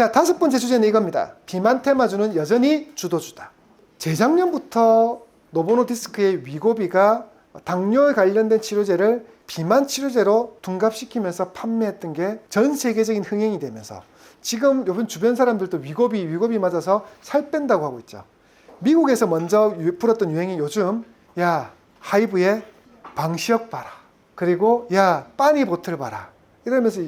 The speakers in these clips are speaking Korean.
자, 다섯 번째 주제는 이겁니다. 비만 테마주는 여전히 주도주다. 재작년부터 노보노디스크의 위고비가 당뇨에 관련된 치료제를 비만 치료제로 둔갑시키면서 판매했던 게 전 세계적인 흥행이 되면서 지금 요번 주변 사람들도 위고비, 위고비 맞아서 살 뺀다고 하고 있죠. 미국에서 먼저 유- 불었던 유행이 요즘 야 하이브에 방시혁 봐라. 그리고 야 빠니 보틀 봐라. 이러면서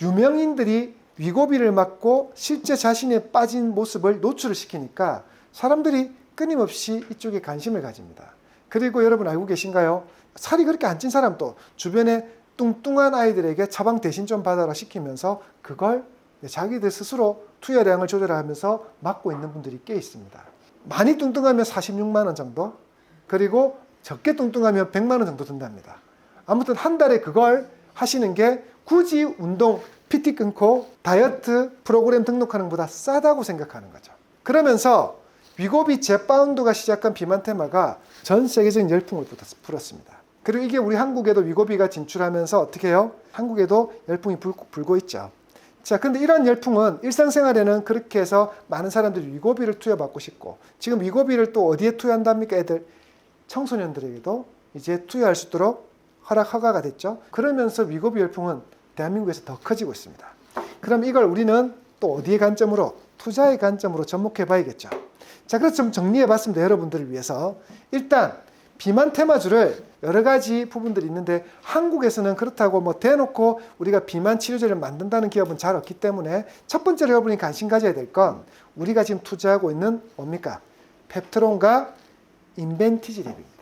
유명인들이 위고비를 맞고 실제 자신의 빠진 모습을 노출을 시키니까 사람들이 끊임없이 이쪽에 관심을 가집니다. 그리고 여러분 알고 계신가요? 살이 그렇게 안 찐 사람도 주변에 뚱뚱한 아이들에게 처방 대신 좀 받아라 시키면서 그걸 자기들 스스로 투여량을 조절하면서 맞고 있는 분들이 꽤 있습니다. 많이 뚱뚱하면 46만 원 정도, 그리고 적게 뚱뚱하면 100만 원 정도 든답니다. 아무튼 한 달에 그걸 하시는 게 굳이 운동, PT 끊고 다이어트 프로그램 등록하는 것보다 싸다고 생각하는 거죠. 그러면서 위고비 제파운드가 시작한 비만 테마가 전 세계적인 열풍을 불었- 불었습니다. 그리고 이게 우리 한국에도 위고비가 진출하면서 어떻게 해요? 한국에도 열풍이 불고 있죠. 자, 근데 이런 열풍은 일상생활에는 그렇게 해서 많은 사람들이 위고비를 투여받고 싶고 지금 위고비를 또 어디에 투여한답니까, 애들? 청소년들에게도 이제 투여할 수 있도록 허락 허가가 됐죠. 그러면서 위고비 열풍은 대한민국에서 더 커지고 있습니다. 그럼 이걸 우리는 또 어디의 관점으로 투자의 관점으로 접목해 봐야겠죠. 자, 그래서 좀 정리해 봤습니다. 여러분들을 위해서. 일단 비만 테마주를 여러 가지 부분들이 있는데 한국에서는 그렇다고 뭐 대놓고 우리가 비만 치료제를 만든다는 기업은 잘 없기 때문에 첫 번째로 여러분이 관심 가져야 될 건 우리가 지금 투자하고 있는 뭡니까? 펩트론과 인벤티지랩입니다.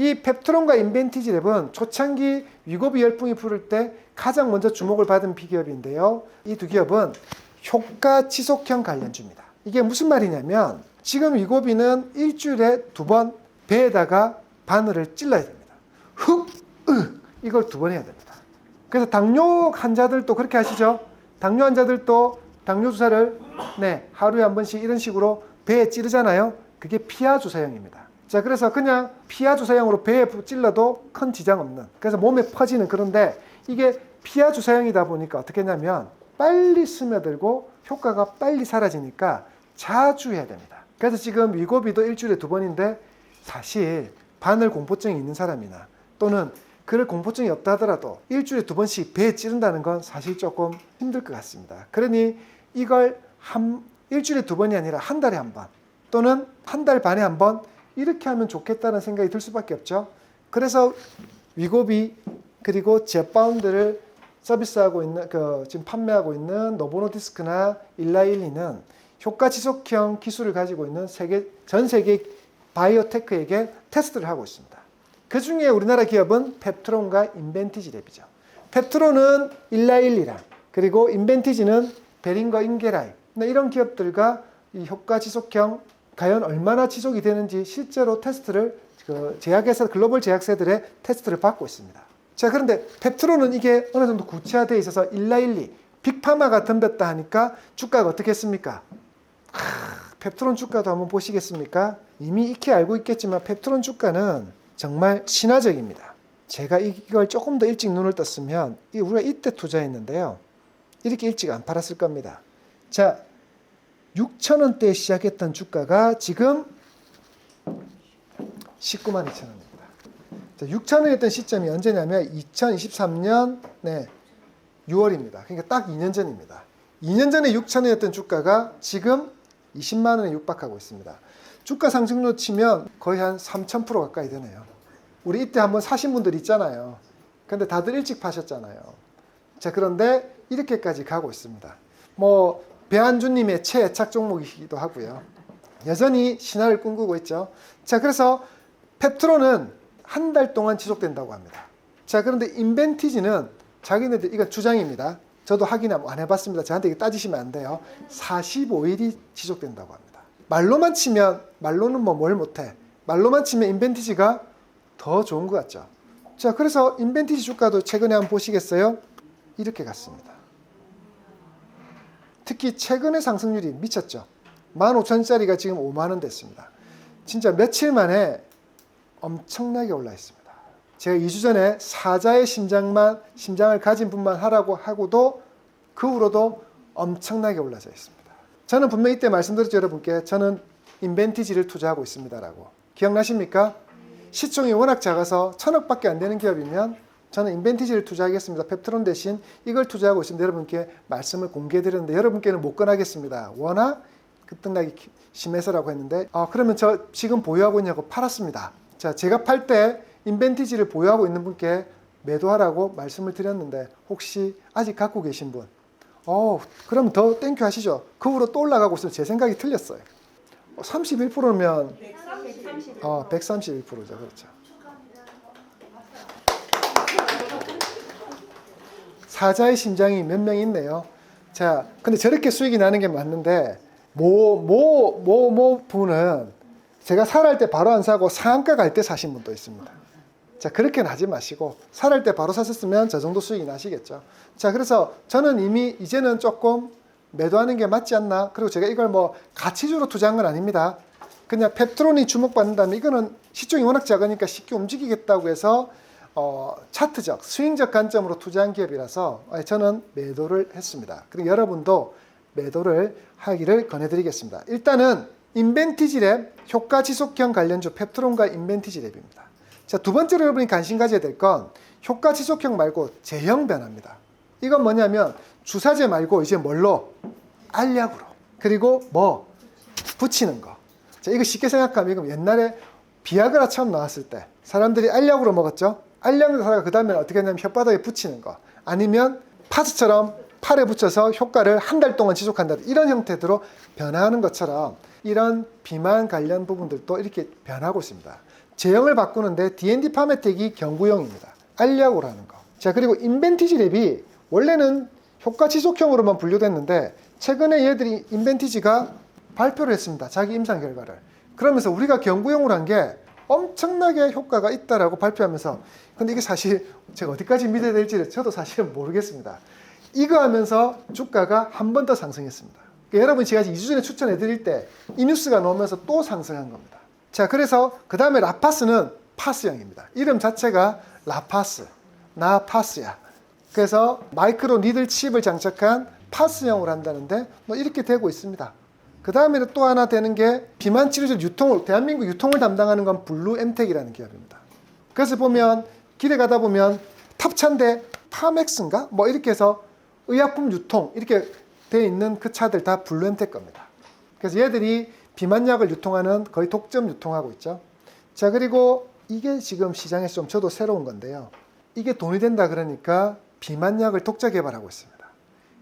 이 펩트론과 인벤티지 랩은 초창기 위고비 열풍이 부를 때 가장 먼저 주목을 받은 비기업인데요. 이 두 기업은 효과 지속형 관련주입니다. 이게 무슨 말이냐면 지금 위고비는 일주일에 두 번 배에다가 바늘을 찔러야 됩니다. 흑, 으, 이걸 두 번 해야 됩니다. 그래서 당뇨 환자들도 그렇게 하시죠. 당뇨 환자들도 당뇨 주사를 네, 하루에 한 번씩 이런 식으로 배에 찌르잖아요. 그게 피하 주사형입니다. 자, 그래서 그냥 피하 주사형으로 배에 찔러도 큰 지장 없는. 그래서 몸에 퍼지는 그런데 이게 피하 주사형이다 보니까 어떻게 했냐면 빨리 스며들고 효과가 빨리 사라지니까 자주 해야 됩니다. 그래서 지금 위고비도 일주일에 두 번인데 사실 바늘 공포증이 있는 사람이나 또는 그럴 공포증이 없다 하더라도 일주일에 두 번씩 배에 찌른다는 건 사실 조금 힘들 것 같습니다. 그러니 이걸 한 일주일에 두 번이 아니라 한 달에 한 번 또는 한 달 반에 한 번 이렇게 하면 좋겠다는 생각이 들 수밖에 없죠. 그래서 위고비 그리고 제파운드를 서비스하고 있는 그 지금 판매하고 있는 노보노디스크나 일라일리는 효과 지속형 기술을 가지고 있는 세계 전 세계 바이오테크에게 테스트를 하고 있습니다. 그 중에 우리나라 기업은 펩트론과 인벤티지랩이죠. 펩트론은 일라일리랑 그리고 인벤티지는 베링거 인게라이 네, 이런 기업들과 이 효과 지속형 과연 얼마나 지속이 되는지 실제로 테스트를 그 제약회사 글로벌 제약사들의 테스트를 받고 있습니다. 자 그런데 펩트론은 이게 어느 정도 구체화되어 있어서 일라일리 빅파마가 덤볐다 하니까 주가가 어떻게 했습니까? 하, 펩트론 주가도 한번 보시겠습니까? 이미 익히 알고 있겠지만 펩트론 주가는 정말 신화적입니다. 제가 이걸 조금 더 일찍 눈을 떴으면 이 우리가 이때 투자했는데요. 이렇게 일찍 안 팔았을 겁니다. 자, 6천 원대에 시작했던 주가가 지금 19만 2천 원입니다. 자, 6천 원이었던 시점이 언제냐면 2023년 네, 6월입니다. 그러니까 딱 2년 전입니다. 2년 전에 6천 원이었던 주가가 지금 20만 원에 육박하고 있습니다. 주가 상승률 치면 거의 한 3,000% 가까이 되네요. 우리 이때 한번 사신 분들 있잖아요. 근데 다들 일찍 파셨잖아요. 자, 그런데 이렇게까지 가고 있습니다. 뭐, 배한주님의 최애착 종목이기도 하고요. 여전히 신화를 꿈꾸고 있죠. 자, 그래서 펩트론은 한달 동안 지속된다고 합니다. 자, 그런데 인벤티지는 자기네들, 이거 주장입니다. 저도 확인 안 해봤습니다. 저한테 따지시면 안 돼요. 45일이 지속된다고 합니다. 말로만 치면, 말로는 뭐 뭘 못해. 말로만 치면 인벤티지가 더 좋은 것 같죠. 자, 그래서 인벤티지 주가도 최근에 한번 보시겠어요? 이렇게 갔습니다. 특히 최근의 상승률이 미쳤죠. 15,000짜리가 지금 5만원 됐습니다. 진짜 며칠 만에 엄청나게 올라 있습니다. 제가 2주 전에 사자의 심장만, 심장을 가진 분만 하라고 하고도 그 후로도 엄청나게 올라져 있습니다. 저는 분명히 이때 말씀드렸죠 여러분께 저는 인벤티지를 투자하고 있습니다라고 기억나십니까? 시총이 워낙 작아서 천억밖에 안 되는 기업이면 저는 인벤티지를 투자하겠습니다. 펩트론 대신 이걸 투자하고 있습니다. 여러분께 말씀을 공개드렸는데 여러분께는 못 권하겠습니다. 워낙 급등락이 기- 심해서라고 했는데 아, 그러면 저 지금 보유하고 있냐고 팔았습니다. 자 제가 팔 때 인벤티지를 보유하고 있는 분께 매도하라고 말씀을 드렸는데 혹시 아직 갖고 계신 분 어, 그럼 더 땡큐 하시죠. 그 후로 또 올라가고 있으면 제 생각이 틀렸어요. 31%면 130. 어, 131%죠. 그렇죠. 사자의 심장이 몇 명 있네요. 자, 근데 저렇게 수익이 나는 게 맞는데 뭐뭐뭐뭐 분은 제가 살할 때 바로 안 사고 상한가 갈 때 사신 분도 있습니다. 자, 그렇게는 하지 마시고 살할 때 바로 사셨으면 저 정도 수익이 나시겠죠. 자, 그래서 저는 이미 이제는 조금 매도하는 게 맞지 않나? 그리고 제가 이걸 뭐 가치주로 투자한 건 아닙니다. 그냥 펩트론이 주목받는다면 이거는 시총이 워낙 작으니까 쉽게 움직이겠다고 해서 어, 차트적, 스윙적 관점으로 투자한 기업이라서 아, 저는 매도를 했습니다. 그리고 여러분도 매도를 하기를 권해드리겠습니다. 일단은 인벤티지랩 효과 지속형 관련주 펩트론과 인벤티지랩입니다. 자, 두 번째로 여러분이 관심 가져야 될 건 효과 지속형 말고 제형 변화입니다. 이건 뭐냐면 주사제 말고 이제 뭘로? 알약으로. 그리고 뭐? 붙이는 거. 자, 이거 쉽게 생각하면 옛날에 비아그라 처음 나왔을 때 사람들이 알약으로 먹었죠. 알약을 사다가 그 다음에 어떻게 했냐면 혓바닥에 붙이는 거. 아니면 파스처럼 팔에 붙여서 효과를 한 달 동안 지속한다. 이런 형태로 변화하는 것처럼 이런 비만 관련 부분들도 이렇게 변하고 있습니다. 제형을 바꾸는데 D&D 파메텍이 경구용입니다. 알약으로 하는 거. 자, 그리고 인벤티지 랩이 원래는 효과 지속형으로만 분류됐는데 최근에 얘들이 인벤티지가 발표를 했습니다. 자기 임상 결과를. 그러면서 우리가 경구용으로 한 게 엄청나게 효과가 있다라고 발표하면서 근데 이게 사실 제가 어디까지 믿어야 될지 저도 사실은 모르겠습니다. 이거 하면서 주가가 한 번 더 상승했습니다. 그러니까 여러분 제가 2주 전에 추천해 드릴 때 이 뉴스가 나오면서 또 상승한 겁니다. 자, 그래서 그 다음에 라파스는 파스형입니다. 이름 자체가 라파스, 나파스야. 그래서 마이크로 니들 칩을 장착한 파스형으로 한다는데 뭐 이렇게 되고 있습니다. 그 다음에는 또 하나 되는 게 비만 치료제 유통을 대한민국 유통을 담당하는 건 블루 엠텍이라는 기업입니다. 그래서 보면 길에 가다 보면 탑차인데 파맥스인가 뭐 이렇게 해서 의약품 유통 이렇게 돼 있는 그 차들 다 블루 엠텍 겁니다. 그래서 얘들이 비만약을 유통하는 거의 독점 유통하고 있죠. 자 그리고 이게 지금 시장에서 좀 저도 새로운 건데요. 이게 돈이 된다 그러니까 비만약을 독자 개발하고 있습니다.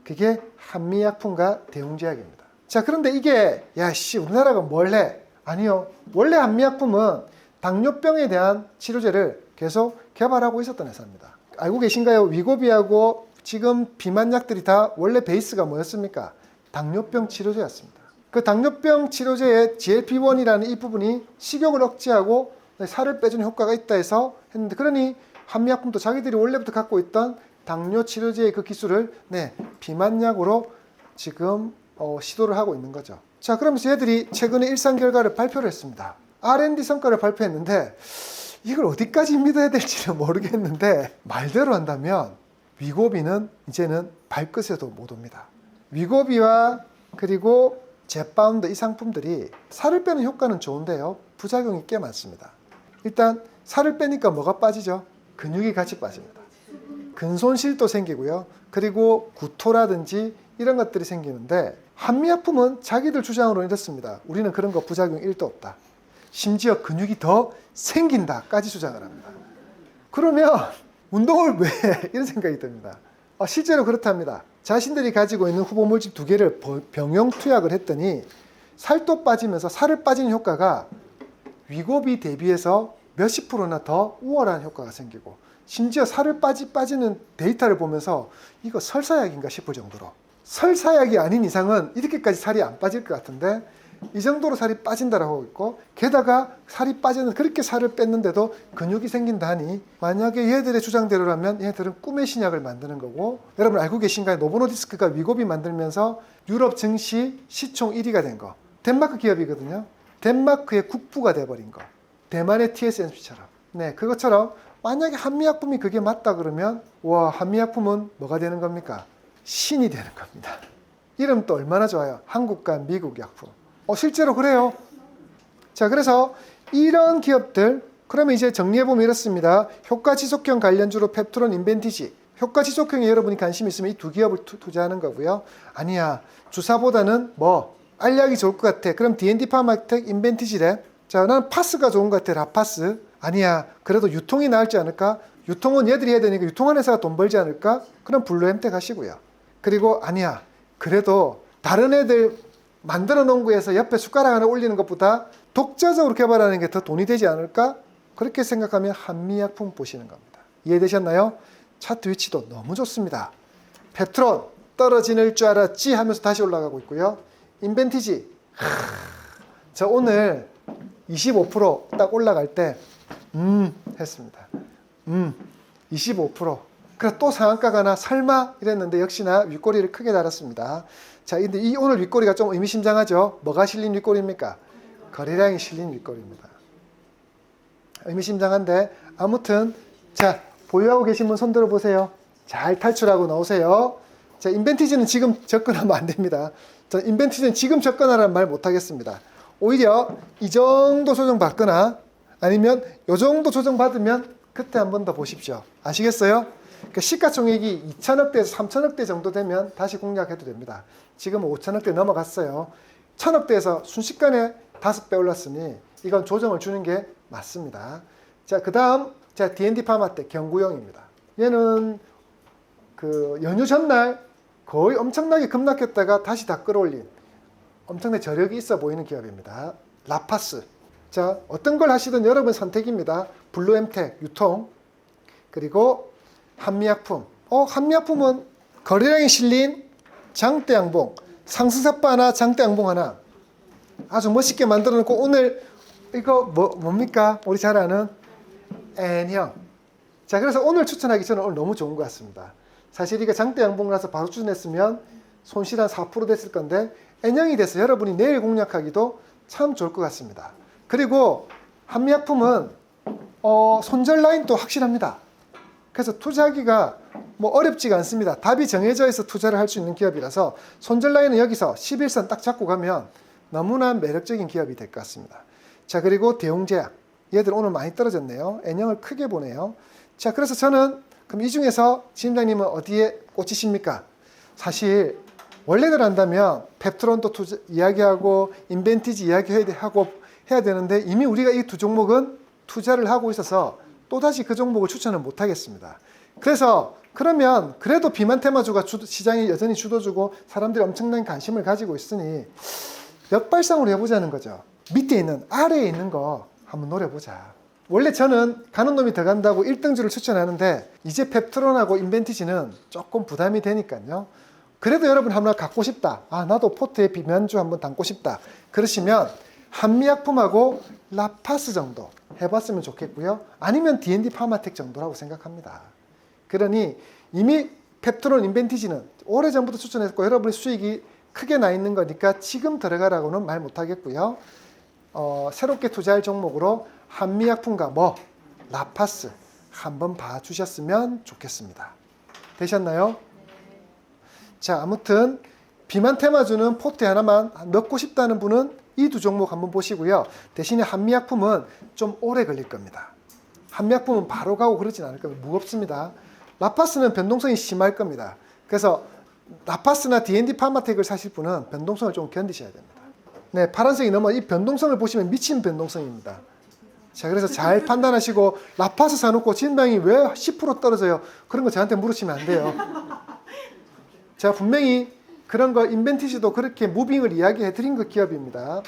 그게 한미약품과 대웅제약입니다. 자, 그런데 이게 야 씨 우리나라가 뭘 해? 아니요. 원래 한미약품은 당뇨병에 대한 치료제를 계속 개발하고 있었던 회사입니다. 알고 계신가요? 위고비하고 지금 비만약들이 다 원래 베이스가 뭐였습니까? 당뇨병 치료제였습니다. 그 당뇨병 치료제의 GLP-1이라는 이 부분이 식욕을 억제하고 살을 빼주는 효과가 있다 해서 했는데 그러니 한미약품도 자기들이 원래부터 갖고 있던 당뇨 치료제의 그 기술을 네, 비만약으로 지금 어, 시도를 하고 있는 거죠. 자, 그러면서 얘들이 최근에 일상 결과를 발표를 했습니다. R&D 성과를 발표했는데 이걸 어디까지 믿어야 될지는 모르겠는데 말대로 한다면 위고비는 이제는 발끝에도 못 옵니다. 위고비와 그리고 제파운드 이 상품들이 살을 빼는 효과는 좋은데요. 부작용이 꽤 많습니다. 일단 살을 빼니까 뭐가 빠지죠? 근육이 같이 빠집니다. 근손실도 생기고요. 그리고 구토라든지 이런 것들이 생기는데 한미약품은 자기들 주장으로 이렇습니다. 우리는 그런 거 부작용 1도 없다. 심지어 근육이 더 생긴다까지 주장을 합니다. 그러면 운동을 왜 해? 이런 생각이 듭니다. 아, 실제로 그렇답니다. 자신들이 가지고 있는 후보 물질 두 개를 버- 병용 투약을 했더니 살도 빠지면서 살을 빠지는 효과가 위고비 대비해서 몇십 프로나 더 우월한 효과가 생기고 심지어 살을 빠지 빠지는 데이터를 보면서 이거 설사약인가 싶을 정도로 설사약이 아닌 이상은 이렇게까지 살이 안 빠질 것 같은데 이 정도로 살이 빠진다라고 하고 있고 게다가 살이 빠지는 그렇게 살을 뺐는데도 근육이 생긴다니 만약에 얘들의 주장대로라면 얘들은 꿈의 신약을 만드는 거고 여러분 알고 계신가요? 노보노디스크가 위고비 만들면서 유럽 증시 시총 1위가 된 거 덴마크 기업이거든요. 덴마크의 국부가 돼버린 거 대만의 TSMC처럼 네 그것처럼 만약에 한미약품이 그게 맞다 그러면 와 한미약품은 뭐가 되는 겁니까? 신이 되는 겁니다. 이름도 얼마나 좋아요. 한국과 미국 약품. 어, 실제로 그래요. 자, 그래서 이런 기업들, 그러면 이제 정리해보면 이렇습니다. 효과 지속형 관련주로 펩트론 인벤티지. 효과 지속형에 여러분이 관심 있으면 이 두 기업을 투, 투자하는 거고요. 아니야. 주사보다는 뭐, 알약이 좋을 것 같아. 그럼 D&D 파마텍 인벤티지래. 자, 난 파스가 좋은 것 같아. 라파스. 아니야. 그래도 유통이 나을지 않을까? 유통은 얘들이 해야 되니까 유통하는 회사가 돈 벌지 않을까? 그럼 블루엠텍 하시고요. 그리고 아니야. 그래도 다른 애들 만들어 놓은 거에서 옆에 숟가락 하나 올리는 것보다 독자적으로 개발하는 게 더 돈이 되지 않을까? 그렇게 생각하면 한미약품 보시는 겁니다. 이해되셨나요? 차트 위치도 너무 좋습니다. 페트론 떨어지는 줄 알았지 하면서 다시 올라가고 있고요. 인벤티지 하, 저 오늘 25%딱 올라갈 때 음 했습니다. 음 25%. 그래 또 상한가가 나 설마 이랬는데 역시나 윗꼬리를 크게 달았습니다. 자, 근데 이 오늘 윗꼬리가 좀 의미심장하죠. 뭐가 실린 윗꼬리입니까? 거래량이 실린 윗꼬리입니다. 의미심장한데 아무튼 자 보유하고 계신 분 손 들어 보세요. 잘 탈출하고 나오세요. 자 인벤티지는 지금 접근하면 안 됩니다. 자 인벤티지는 지금 접근하라는 말 못하겠습니다. 오히려 이 정도 조정 받거나 아니면 이 정도 조정 받으면 그때 한 번 더 보십시오. 아시겠어요? 그러니까 시가총액이 2천억대에서 3천억대 정도 되면 다시 공략해도 됩니다. 지금은 5천억대 넘어갔어요. 천억대에서 순식간에 다섯 배 올랐으니 이건 조정을 주는 게 맞습니다. 자, 그 다음, 자, D&D 파마텍 경구형입니다. 얘는 그 연휴 전날 거의 엄청나게 급락했다가 다시 다 끌어올린 엄청나게 저력이 있어 보이는 기업입니다. 라파스. 자, 어떤 걸 하시든 여러분 선택입니다. 블루엠텍, 유통, 그리고 한미약품. 어, 한미약품은 거래량이 실린 장대 양봉, 상승사빠 하나, 장대 양봉 하나. 아주 멋있게 만들어 놓고 오늘 이거 뭐, 뭡니까? 우리 잘 아는 N형. 자, 그래서 오늘 추천하기 저는 오늘 너무 좋은 것 같습니다. 사실 이게 장대 양봉이라서 바로 추천했으면 손실 한 4% 됐을 건데 N형이 돼서 여러분이 내일 공략하기도 참 좋을 것 같습니다. 그리고 한미약품은 어, 손절 라인도 확실합니다. 그래서 투자하기가 뭐 어렵지가 않습니다. 답이 정해져 있어 투자를 할 수 있는 기업이라서 손절 라인은 여기서 11선 딱 잡고 가면 너무나 매력적인 기업이 될 것 같습니다. 자, 그리고 대웅제약. 얘들 오늘 많이 떨어졌네요. N형을 크게 보네요. 자, 그래서 저는 그럼 이 중에서 지임장님은 어디에 꽂히십니까? 사실 원래대로 한다면 펩트론도 투자, 이야기하고 인벤티지 이야기해야 돼- 하고 해야 되는데 이미 우리가 이 두 종목은 투자를 하고 있어서 또다시 그 종목을 추천을 못 하겠습니다. 그래서 그러면 그래도 비만 테마주가 주, 시장이 여전히 주도주고 사람들이 엄청난 관심을 가지고 있으니 역발상으로 해보자는 거죠. 밑에 있는 아래에 있는 거 한번 노려보자. 원래 저는 가는 놈이 더 간다고 1등주를 추천하는데 이제 펩트론하고 인벤티지는 조금 부담이 되니까요. 그래도 여러분 한번 갖고 싶다. 아 나도 포트에 비만주 한번 담고 싶다. 그러시면 한미약품하고 라파스 정도 해봤으면 좋겠고요. 아니면 D&D 파마텍 정도라고 생각합니다. 그러니 이미 펩트론 인벤티지는 오래전부터 추천했고 여러분의 수익이 크게 나 있는 거니까 지금 들어가라고는 말 못하겠고요. 어, 새롭게 투자할 종목으로 한미약품과 뭐 라파스 한번 봐주셨으면 좋겠습니다. 되셨나요? 자 아무튼 비만 테마주는 포트 하나만 넣고 싶다는 분은 이 두 종목 한번 보시고요. 대신에 한미약품은 좀 오래 걸릴 겁니다. 한미약품은 바로 가고 그러진 않을 겁니다. 무겁습니다. 라파스는 변동성이 심할 겁니다. 그래서 라파스나 D&D 파마텍을 사실 분은 변동성을 좀 견디셔야 됩니다. 네, 파란색이 넘어 이 변동성을 보시면 미친 변동성입니다. 자, 그래서 잘 판단하시고 라파스 사놓고 진당이 왜 10% 떨어져요? 그런 거 저한테 물으시면 안 돼요. 제가 분명히 그런 거 인벤티지도 그렇게 무빙을 이야기해 드린 그 기업입니다.